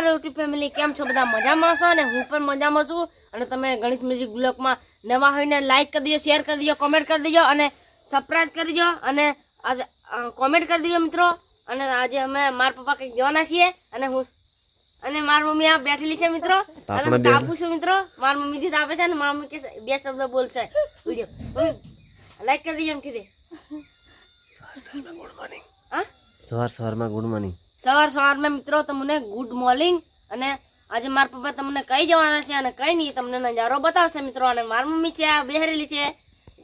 YouTube family કેમ છો? બધા મજામાં છો? અને હું પણ મજામાં છું. અને તમે ગણેશ મ્યુઝિક બ્લોકમાં નવા હોઈને લાઇક કરી દેજો શેર કરી દેજો કોમેન્ટ કરી દેજો અને સબસ્ક્રાઈબ કરી દો અને કોમેન્ટ કરી દેજો મિત્રો. અને આજે અમે મારા પપ્પા કંઈક જવાના છીએ. અને હું અને મારી મમ્મી આ બેઠેલી છે મિત્રો. અને તાપું છું મિત્રો. મારી મમ્મી થી તાપે છે અને મારી મમ્મી કે બે શબ્દ બોલશે. વીડિયો. લાઈક કરી દેજો એમ કીધે. હા? સવાર સવારમાં ગુડ મોર્નિંગ સવાર સવારમાં મિત્રો તમને ગુડ મોર્નિંગ અને આજે મારા પપ્પા તમને કઈ જવાના છે અને કઈ નહીં તમને નજારો બતાવશે મિત્રો. અને મારી મમ્મી છે આ બેહરેલી છે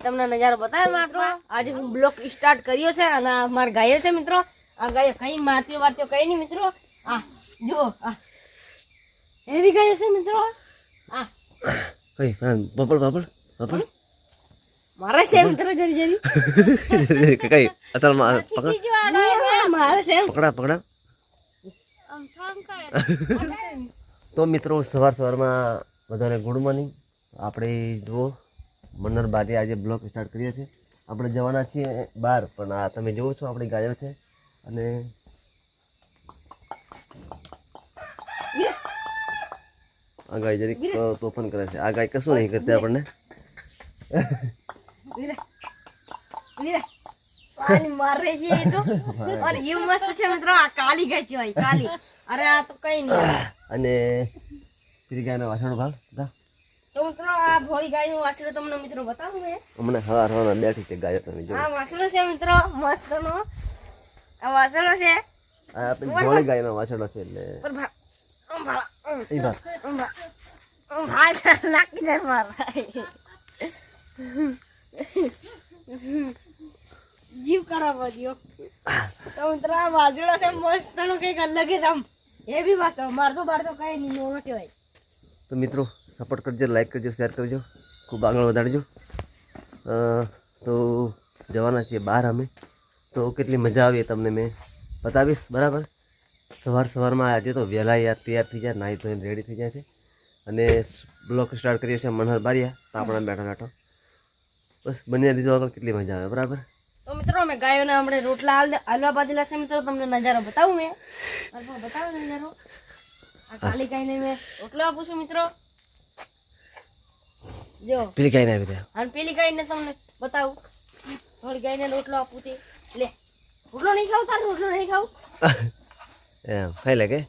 તમને નજારો બતાવે મિત્રો. આજે હું બ્લોક સ્ટાર્ટ કર્યો છે અને મારા ગાયો છે મિત્રો. આ ગાયો કઈ મારતીઓ વારતીઓ કઈ નહીં મિત્રો. આ જુઓ આ. એવી ગાયો છે મિત્રો. આ. કઈ બબલ બબલ બબલ. મારે છે મિત્રો જરી જરી. કઈ અસલમાં પકડ. મારે છે. પકડા પકડા. તો મિત્રો સવાર સવારમાં બધાને ગુડ મોર્નિંગ આપણે જુઓ મન્નર બારી આજે બ્લોગ સ્ટાર્ટ કરીએ છીએ આપણે જવાના છીએ બહાર પણ આ તમે જુઓ છો આપણી ગાયો છે. અને આ ગાય જરીક તોફાન કરે છે. આ ગાય કશું નહીં કરતી આપણને. મારે છે તો. એ મસ્ત છે મિત્રો આ કાલી ગાય કહેવાય કાલી. અરે આ તો કઈ નહીં અને પેલી ગાયનો વાસણ ભાગ દા તો મિત્રો આ ભોળી ગાયનું વાસણું તમને મિત્રો બતાવું મેં હમણાં હવાર હવાર બેઠી છે ગાયો તમે જો આ વાસણો છે મિત્રો મસ્તનો. આ વાસણો છે. આ પેલી ભોળી ગાયનો વાસણો છે એટલે. પર ભા ઓમ ભા એ આમ ભા ઓમ ભા નાખી દે મારા જીવ ખરાબ હતો તો મિત્રો આ વાસણો છે મસ્તનો કંઈક કંઈક અલગ જ આમ બી વાસણો મારતો બારતો કઈ નહીં નોનો કહેવાય. તો મિત્રો સપોર્ટ કરજો લાઈક કરજો શેર કરજો. ખૂબ આગળ વધારજો. તો જવાના છીએ બહાર અમે. તો કેટલી મજા આવી તમને મેં બતાવીશ, બરાબર? સવાર સવારમાં આજે તો વહેલા યાર તૈયાર થઈ જાય, નાહી ધોઈને રેડી થઈ જાય છે. અને બ્લોક સ્ટાર્ટ કરીએ છીએ મનહર બારિયા, તાપણા બેઠો બેઠો. બસ, બંને રીઝો આગળ કેટલી મજા આવે, બરાબર? તો મિત્રો અમે ગાયોને આપણે રોટલા હાલ- હાલવા બાંધેલા છે. મિત્રો તમને નજારો બતાવું મેં. બતાવો નજારો. આ કાલી ગાયને મેં રોટલો આપું છું મિત્રો. જો. પેલી ગાયને ને ત્યાં અને પેલી ગાયને તમને બતાવું. થોડી ગાયને રોટલો આપું તે. લે. રોટલો નહીં ખાવ તાર રોટલો નહીં ખાવ. એમ ખાઈ લે કે?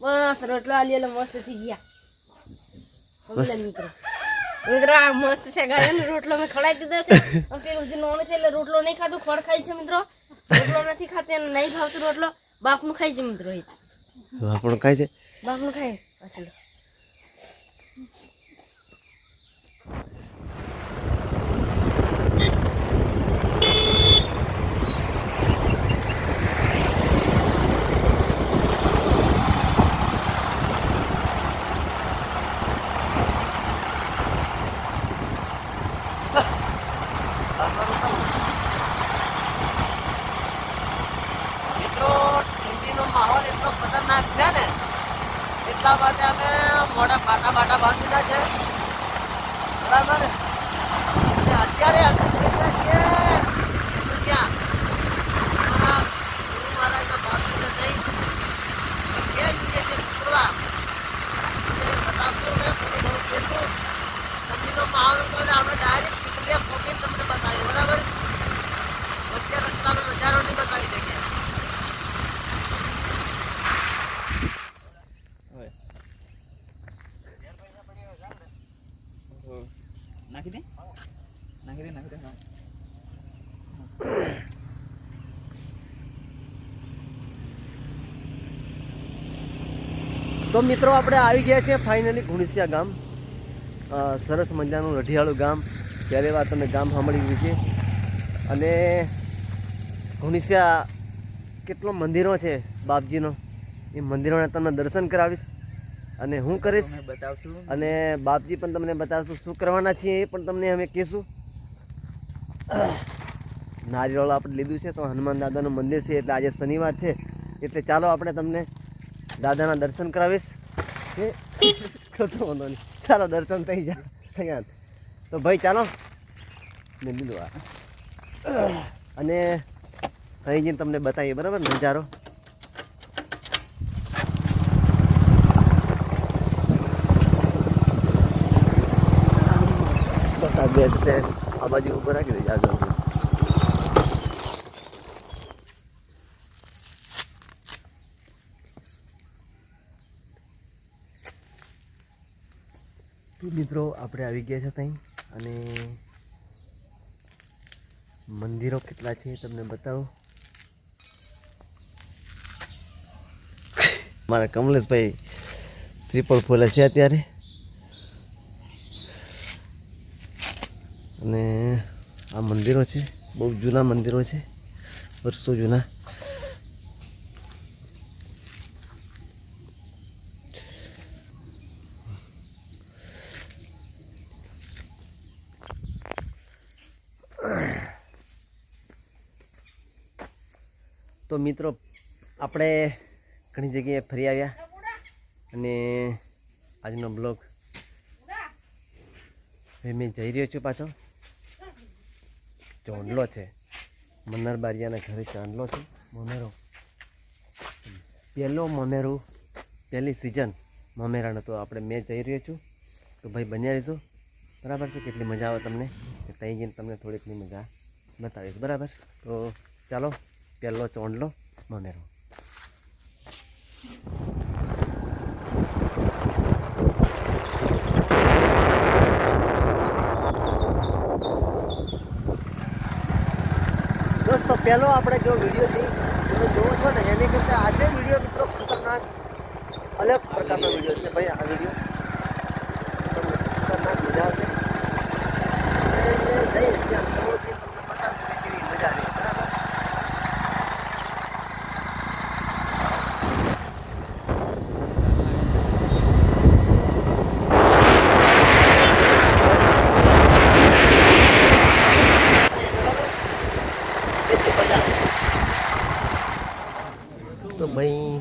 બસ રોટલો આલી એટલે મસ્ત થઈ ગયા. મિત્રો. મિત્રો આ મસ્ત છે. ગાયનો રોટલો મેં ખવડાવી દીધો છે. પેલું જે નોનું છે એટલે રોટલો નહીં ખાધું ખડ ખાય છે મિત્રો. રોટલો નથી ખાતી અને નહીં ખાવતો રોટલો. બાપનું ખાય છે મિત્રો બાપનું ખાય છે? બાપનું ખાય. અસલ મિત્રો ઠંડીનો માહોલ એટલો ખતરનાક છે ને એટલા માટે અમે મોડા પાટા બાટા બાંધી દીધા છે બરાબર અને અત્યારે અમે જઈ રહ્યા છીએ તો ત્યાં અમારા ગુરુ મહારાજના બાજુને જઈ બે જઈએ છે ચિત્રવા એટલે બતાવશું ને થોડું ઘણું કહેશું ઠંડીનો માહોલ હતો એટલે આપણે ડાયરેક્ટ ચીખલીએ પહોંચીને તમને બતાવીએ બરાબર વચ્ચે રસ્તાનો નજારો નહીં બતાવી શકીએ નાખી દે નાખી દે નાખી દે હા. તો મિત્રો આપણે આવી ગયા છે ફાઇનલી ઘુણસિયા ગામ. સરસ મજાનું રઢિયાળું ગામ. ત્યારે વાર તમે ગામ સાંભળી ગયું છે અને ઘુણસિયા કેટલો મંદિરો છે બાપજીનો? એ મંદિરોને તમને દર્શન કરાવીશ. અને હું કરીશ? બતાવશું. અને બાપજી પણ તમને બતાવશું શું કરવાના છીએ એ પણ તમને અમે કહીશું. નારિયેળ આપણે લીધું છે તો હનુમાન દાદાનું મંદિર છે એટલે આજે શનિવાર છે. એટલે ચાલો આપણે તમને દાદાના દર્શન કરાવીશ. કે કશો વાંધો નહીં. ચાલો દર્શન થઈ જા અહીંયા તો ભાઈ, ચાલો. મેં લીધું આ. અને અહીં જઈને તમને બતાવીએ, બરાબર? નજારો. બસ આ બેટ છે. આ બાજુ ઉપર રાખી દેજો. તો મિત્રો, આપણે આવી ગયા છે ત્યાં. અને મંદિરો કેટલા છે તમને બતાવો. મારા કમલેશભાઈ શ્રીફળ ફૂલે છે અત્યારે. અને આ મંદિરો છે, બહુ જૂના મંદિરો છે, વર્ષો જૂના. તો મિત્રો, આપણે ઘણી જગ્યાએ ફરી આવ્યા અને આજનો બ્લોગ હવે મેં જઈ રહ્યો છું પાછો. ચોંડલો છે. મન્નર બારિયાના ઘરે ચાંદલો છે. મોમેરો. પહેલો મોમેરો, પહેલી સિઝન મોમેરાનો તો આપણે મેં જઈ રહ્યો છું. તો ભાઈ બન્યા રહીશું બરાબર છે? કેટલી મજા આવે તમને? ત્યાં જઈને તમને થોડીકની મજા બતાવીશ. બરાબર? તો ચાલો. પહેલો ચોંડલો મમેરો. દોસ્તો પહેલો આપણે જો વીડિયો છે તમે જોવો છો ને, એની કરતાં આજે વીડિયો મિત્રો ખતરનાક અલગ પ્રકારનો વીડિયો છે. ભાઈ, આ વીડિયો તમને ખતરનાક મજા આવશે અને જઈએ ત્યાં સમોરથી તમને બતાવીશ કે કેવી મજા આવે બરાબર તો ભાઈ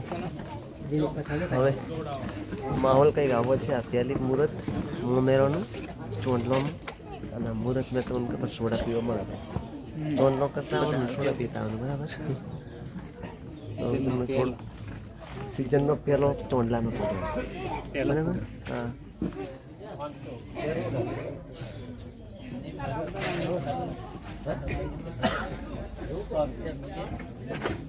હવે માહોલ કંઈક આવો છે પહેલી મુહૂર્ત ઉમેરોનું ચોંટલોમાં. અને મુહૂર્ત મેં તમને ખબર સોડા પીવા મળે ચોંટલો કરતા આવે સોડા પીતા આવે બરાબર? તો તમને થોડું સિઝનનો પહેલો ચોંડલાનો ફોટો બરાબર? હા. કેવું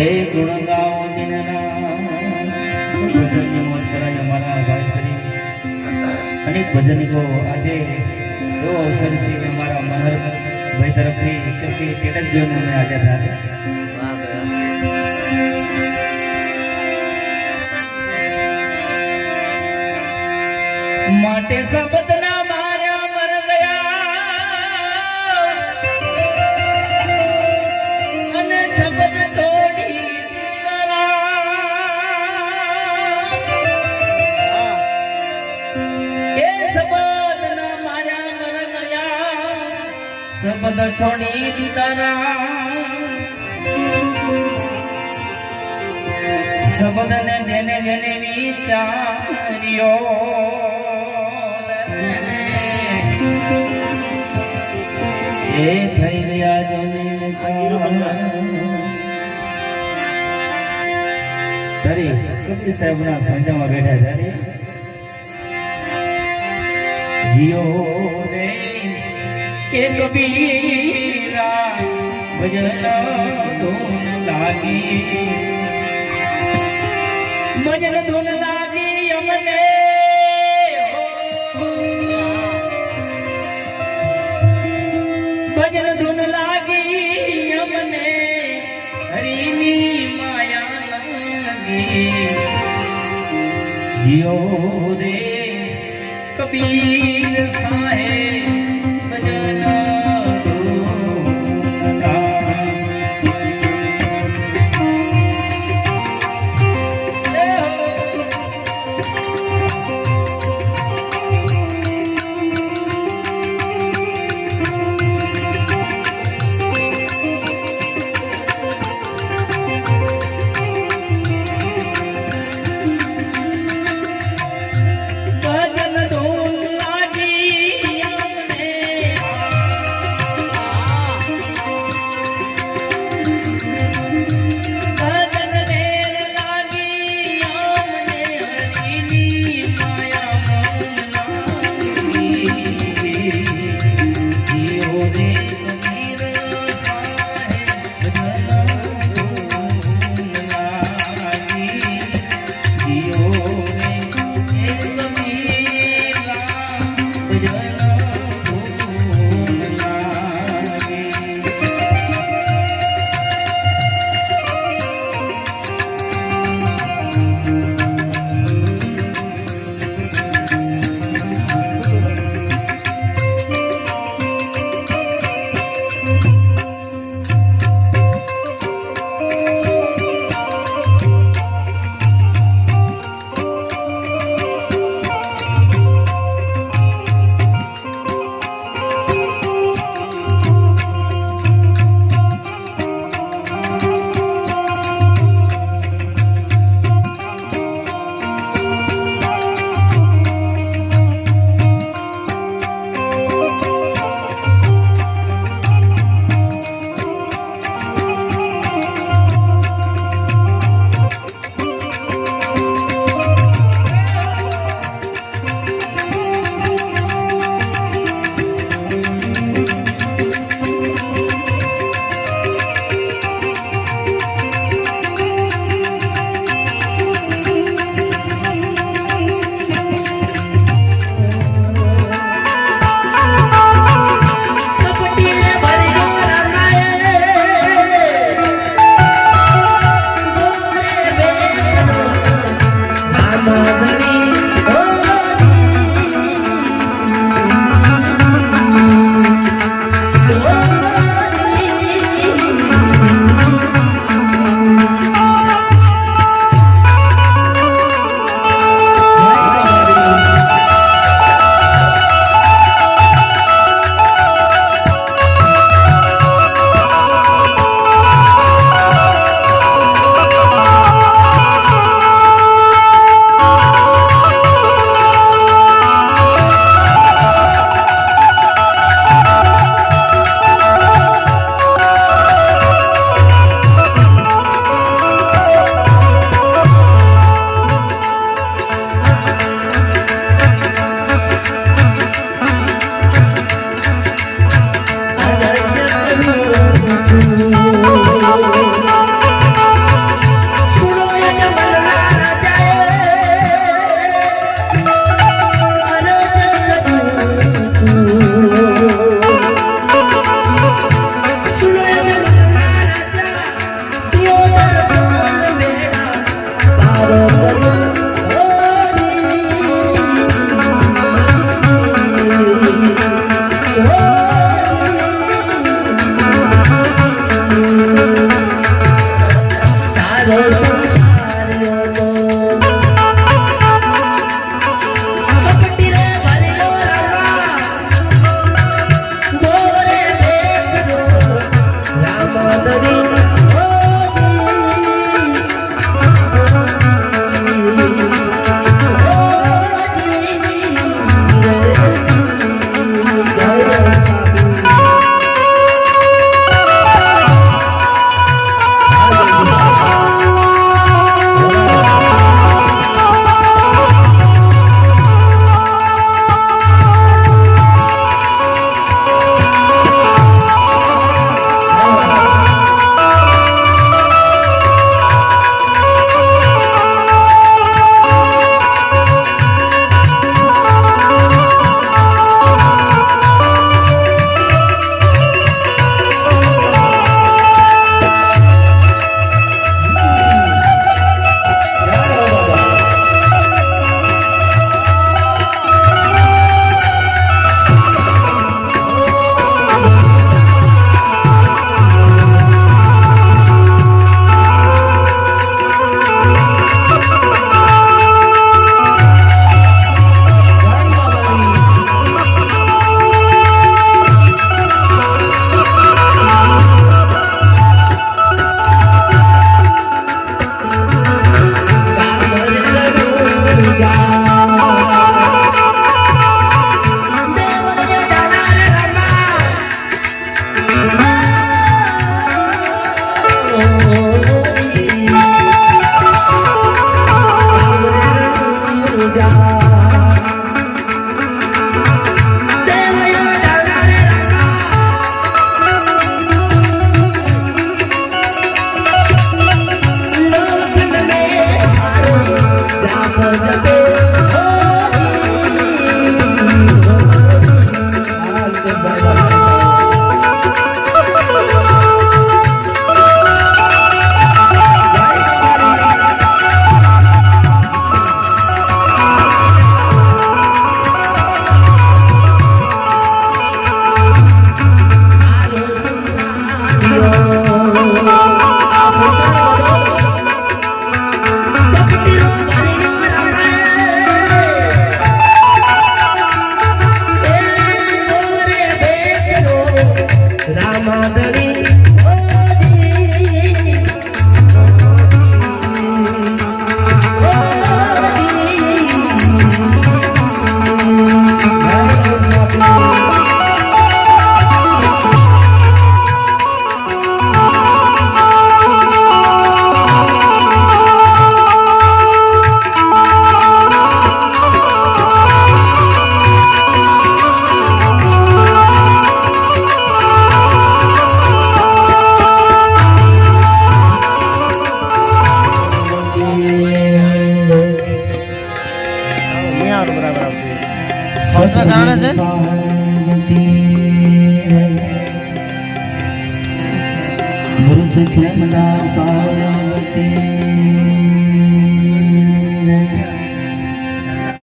જી એ ગુણ ગાવ ભજનની કરાય અમારા ભાઈ અનેક ભજનિકો આજે એવો અવસર છે કે અમારા મનહર ભાઈ તરફથી કેમ કે સ્ટેટસ જોઈને અમે આજે થયા માટે શબ્દના શબ્દ છોડી દીધા શબ્દ ને જેને જેને વિચાર્યો. એ થઈ ગયા જેને તારી કપિલ સાહેબના સંજામાં બેઠા તારી જીઓ એ કબીરા ભજન ધૂન લાગી. ભજન ધૂન લાગી અમને. ભજન ધૂન લાગી અમને. હરીની માયા લાગી. જીઓ રે કબીર સાહેબ